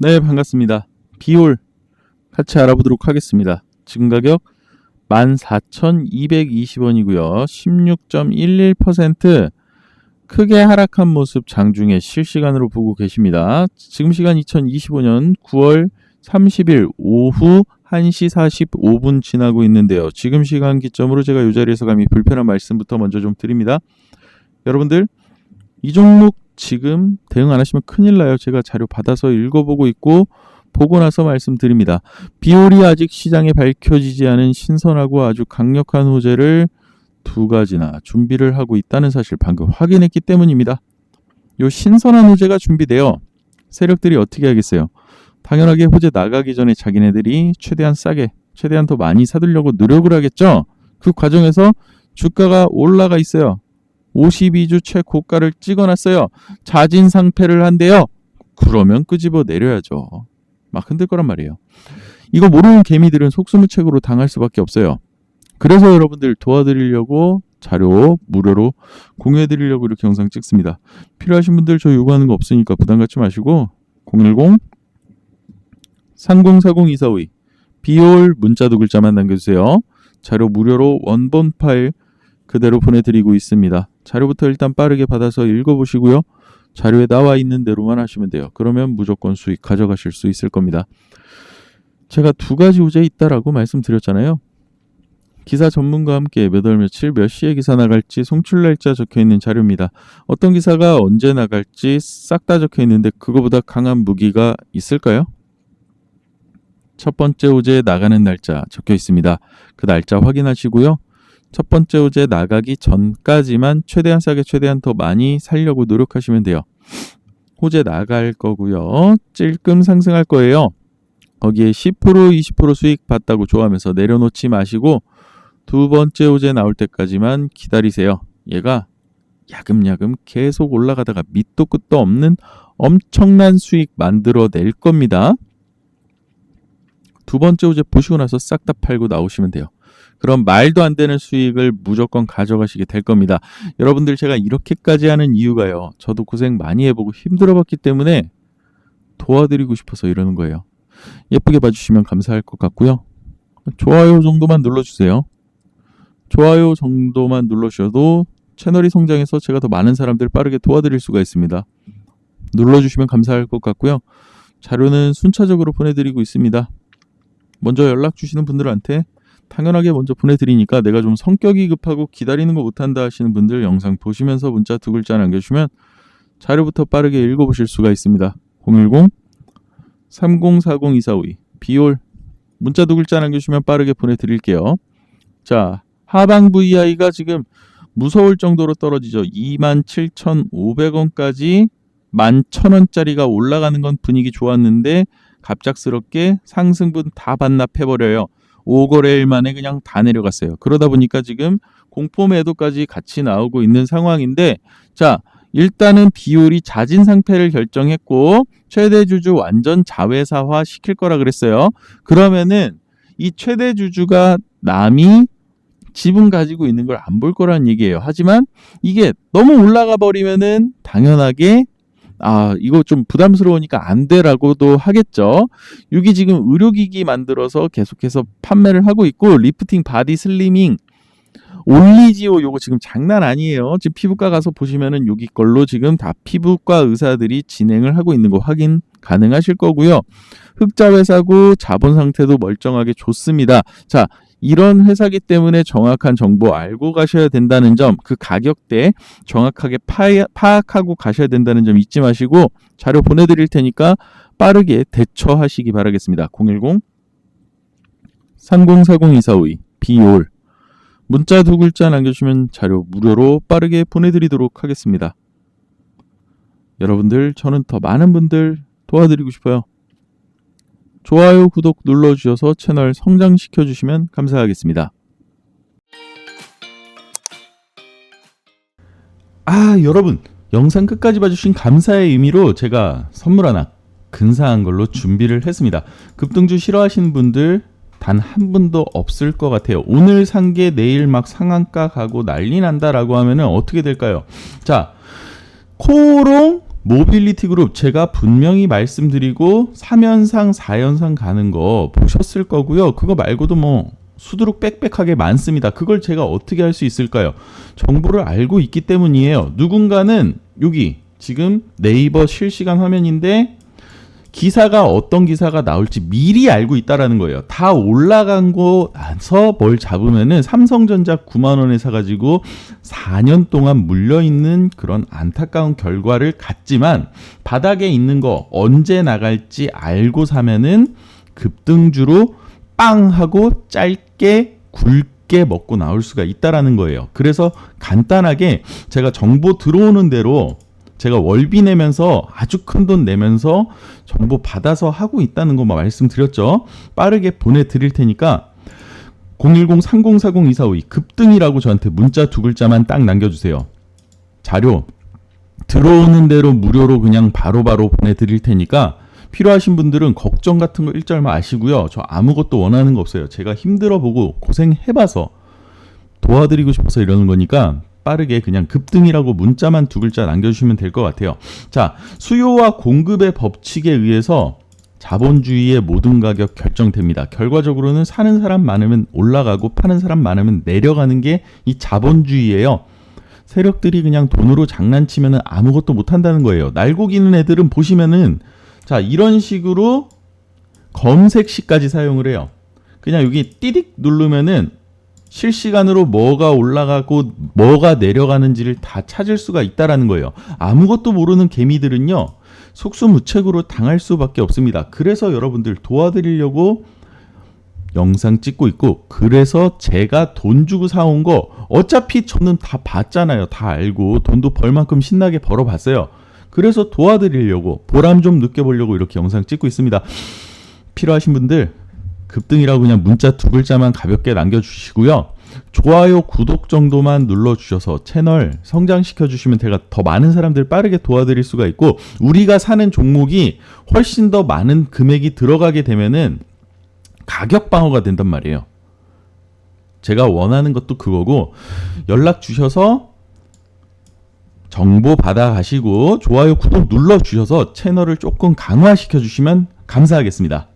네, 반갑습니다. 비올 같이 알아보도록 하겠습니다. 지금 가격 14,220원이고요. 16.11% 크게 하락한 모습 장중에 실시간으로 보고 계십니다. 지금 시간 2025년 9월 30일 오후 1시 45분 지나고 있는데요. 지금 시간 기점으로 제가 이 자리에서 감히 불편한 말씀부터 먼저 좀 드립니다. 여러분들 이 종목 지금 대응 안 하시면 큰일 나요. 제가 자료 받아서 읽어보고 있고 보고 나서 말씀드립니다. 비올이 아직 시장에 밝혀지지 않은 신선하고 아주 강력한 호재를 두 가지나 준비를 하고 있다는 사실 방금 확인했기 때문입니다. 요 신선한 호재가 준비되어 세력들이 어떻게 하겠어요? 당연하게 호재 나가기 전에 자기네들이 최대한 싸게, 최대한 더 많이 사들려고 노력을 하겠죠? 그 과정에서 주가가 올라가 있어요. 52주 최고가를 찍어놨어요. 자진 상패를 한대요. 그러면 끄집어 내려야죠. 막 흔들 거란 말이에요. 이거 모르는 개미들은 속수무책으로 당할 수밖에 없어요. 그래서 여러분들 도와드리려고 자료 무료로 공유해 드리려고 이렇게 영상 찍습니다. 필요하신 분들 저 요구하는 거 없으니까 부담 갖지 마시고 010 3040-2452 비올 문자 두 글자만 남겨주세요. 자료 무료로 원본 파일 그대로 보내드리고 있습니다. 자료부터 일단 빠르게 받아서 읽어보시고요. 자료에 나와 있는 대로만 하시면 돼요. 그러면 무조건 수익 가져가실 수 있을 겁니다. 제가 두 가지 호재 있다라고 말씀드렸잖아요. 기사 전문가와 함께 몇월 며칠 몇 시에 기사 나갈지 송출 날짜 적혀 있는 자료입니다. 어떤 기사가 언제 나갈지 싹 다 적혀 있는데 그거보다 강한 무기가 있을까요? 첫 번째 호재 나가는 날짜 적혀 있습니다. 그 날짜 확인하시고요. 첫 번째 호재 나가기 전까지만 최대한 싸게 최대한 더 많이 살려고 노력하시면 돼요. 호재 나갈 거고요. 찔끔 상승할 거예요. 거기에 10% 20% 수익 봤다고 좋아하면서 내려놓지 마시고 두 번째 호재 나올 때까지만 기다리세요. 얘가 야금야금 계속 올라가다가 밑도 끝도 없는 엄청난 수익 만들어 낼 겁니다. 두 번째 호재 보시고 나서 싹 다 팔고 나오시면 돼요. 그럼 말도 안 되는 수익을 무조건 가져가시게 될 겁니다. 여러분들 제가 이렇게까지 하는 이유가요. 저도 고생 많이 해보고 힘들어봤기 때문에 도와드리고 싶어서 이러는 거예요. 예쁘게 봐주시면 감사할 것 같고요. 좋아요 정도만 눌러주세요. 좋아요 정도만 눌러주셔도 채널이 성장해서 제가 더 많은 사람들 빠르게 도와드릴 수가 있습니다. 눌러주시면 감사할 것 같고요. 자료는 순차적으로 보내드리고 있습니다. 먼저 연락 주시는 분들한테 당연하게 먼저 보내드리니까 내가 좀 성격이 급하고 기다리는 거 못한다 하시는 분들 영상 보시면서 문자 두 글자 남겨주시면 자료부터 빠르게 읽어보실 수가 있습니다. 010 3040-2452 비올 문자 두 글자 남겨주시면 빠르게 보내드릴게요. 자 하방 VI가 지금 무서울 정도로 떨어지죠. 27,500원까지 11,000원짜리가 올라가는 건 분위기 좋았는데 갑작스럽게 상승분 다 반납해버려요. 5거래일 만에 그냥 다 내려갔어요. 그러다 보니까 지금 공포 매도까지 같이 나오고 있는 상황인데 자 일단은 비율이 자진 상패를 결정했고 최대 주주 완전 자회사화 시킬 거라 그랬어요. 그러면은 이 최대 주주가 남이 지분 가지고 있는 걸 안 볼 거란 얘기예요. 하지만 이게 너무 올라가 버리면은 당연하게 아, 이거 좀 부담스러우니까 안 돼라고도 하겠죠. 여기 지금 의료기기 만들어서 계속해서 판매를 하고 있고, 리프팅 바디 슬리밍, 올리지오 요거 지금 장난 아니에요. 지금 피부과 가서 보시면은 여기 걸로 지금 다 피부과 의사들이 진행을 하고 있는 거 확인 가능하실 거고요. 흑자 회사고 자본 상태도 멀쩡하게 좋습니다. 자, 이런 회사기 때문에 정확한 정보 알고 가셔야 된다는 점, 그 가격대 정확하게 파악하고 가셔야 된다는 점 잊지 마시고 자료 보내드릴 테니까 빠르게 대처하시기 바라겠습니다. 010 3040-2452 비올 문자 두 글자 남겨주시면 자료 무료로 빠르게 보내드리도록 하겠습니다. 여러분들 저는 더 많은 분들 도와드리고 싶어요. 좋아요, 구독 눌러주셔서 채널 성장시켜 주시면 감사하겠습니다. 아, 여러분, 영상 끝까지 봐주신 감사의 의미로 제가 선물 하나 근사한 걸로 준비를 했습니다. 급등주 싫어하시는 분들 단 한 분도 없을 것 같아요. 오늘 산 게 내일 막 상한가 가고 난리 난다라고 하면은 어떻게 될까요? 자, 코롱 모빌리티 그룹 제가 분명히 말씀드리고 3연상 4연상 가는 거 보셨을 거고요. 그거 말고도 뭐 수두룩 빽빽하게 많습니다. 그걸 제가 어떻게 할 수 있을까요? 정보를 알고 있기 때문이에요. 누군가는 여기 지금 네이버 실시간 화면인데 기사가 어떤 기사가 나올지 미리 알고 있다라는 거예요. 다 올라간 거 나서 뭘 잡으면은 삼성전자 9만 원에 사가지고 4년 동안 물려 있는 그런 안타까운 결과를 갖지만 바닥에 있는 거 언제 나갈지 알고 사면은 급등주로 빵 하고 짧게 굵게 먹고 나올 수가 있다라는 거예요. 그래서 간단하게 제가 정보 들어오는 대로 제가 월비 내면서 아주 큰 돈 내면서 정보 받아서 하고 있다는 것만 말씀드렸죠. 빠르게 보내드릴 테니까 010-3040-2452 급등이라고 저한테 문자 두 글자만 딱 남겨주세요. 자료 들어오는 대로 무료로 그냥 바로바로 보내드릴 테니까 필요하신 분들은 걱정 같은 거 일절 마시고요. 저 아무것도 원하는 거 없어요. 제가 힘들어 보고 고생해봐서 도와드리고 싶어서 이러는 거니까 빠르게 그냥 급등이라고 문자만 두 글자 남겨주시면 될 것 같아요. 자, 수요와 공급의 법칙에 의해서 자본주의의 모든 가격 결정됩니다. 결과적으로는 사는 사람 많으면 올라가고 파는 사람 많으면 내려가는 게 이 자본주의예요. 세력들이 그냥 돈으로 장난치면 아무것도 못 한다는 거예요. 날고기는 애들은 보시면은 자, 이런 식으로 검색시까지 사용을 해요. 그냥 여기 띠딕 누르면은 실시간으로 뭐가 올라가고 뭐가 내려가는지를 다 찾을 수가 있다라는 거예요. 아무것도 모르는 개미들은요. 속수무책으로 당할 수밖에 없습니다. 그래서 여러분들 도와드리려고 영상 찍고 있고 그래서 제가 돈 주고 사온 거 어차피 저는 다 봤잖아요. 다 알고 돈도 벌 만큼 신나게 벌어봤어요. 그래서 도와드리려고 보람 좀 느껴보려고 이렇게 영상 찍고 있습니다. 필요하신 분들 급등이라고 그냥 문자 두 글자만 가볍게 남겨주시고요. 좋아요, 구독 정도만 눌러주셔서 채널 성장시켜 주시면 제가 더 많은 사람들 빠르게 도와드릴 수가 있고 우리가 사는 종목이 훨씬 더 많은 금액이 들어가게 되면은 가격 방어가 된단 말이에요. 제가 원하는 것도 그거고 연락 주셔서 정보 받아 가시고 좋아요, 구독 눌러 주셔서 채널을 조금 강화시켜 주시면 감사하겠습니다.